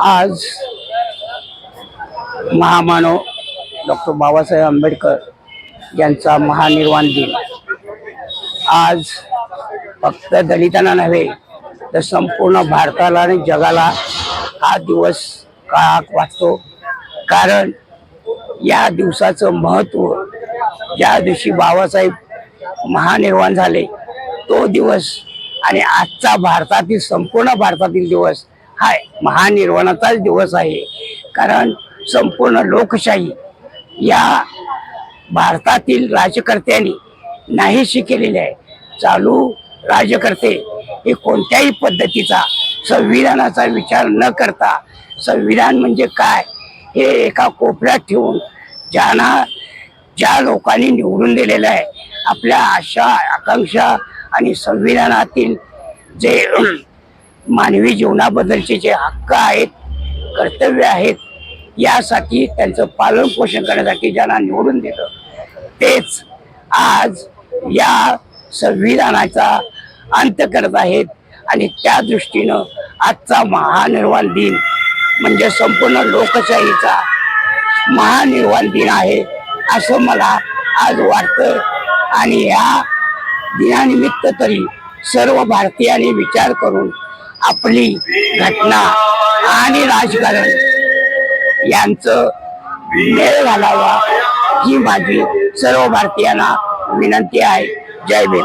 आज महामानव डॉक्टर बाबासाहेब आंबेडकर यांचा महानिर्वाण दिन. आज फक्त दलितांना नव्हे तर संपूर्ण भारताला आणि जगाला हा दिवस का वाटतो कारण या दिवसाचं महत्त्व ज्या दिवशी बाबासाहेब महानिर्वाण झाले तो दिवस आणि आजचा भारतातील संपूर्ण भारतातील दिवस आहे महानिर्वाणाचाच दिवस आहे. कारण संपूर्ण लोकशाही या भारतातील राजकर्त्यांनी नाहीशी केलेली आहे. चालू राजकर्ते हे कोणत्याही पद्धतीचा संविधानाचा विचार न करता संविधान म्हणजे काय हे एका कोपऱ्यात ठेवून ज्यांना ज्या लोकांनी निवडून दिलेलं आहे आपल्या आशा आकांक्षा आणि संविधानातील जे मानवी जीवनाबद्दलचे जे हक्क आहेत कर्तव्य आहेत यासाठी त्यांचं पालन पोषण करण्यासाठी ज्यांना निवडून दिलं तेच आज या संविधानाचा अंत करत आहेत आणि त्या दृष्टीनं आजचा महानिर्वाण दिन म्हणजे संपूर्ण लोकशाहीचा महानिर्वाण दिन आहे असं मला आज वाटतं आणि या दिनानिमित्त तरी सर्व भारतीयांनी विचार करून आपली घटना आणि राजकारण यांचं मेळ घालावा ही माझी सर्व भारतीयांना विनंती आहे. जय भीम.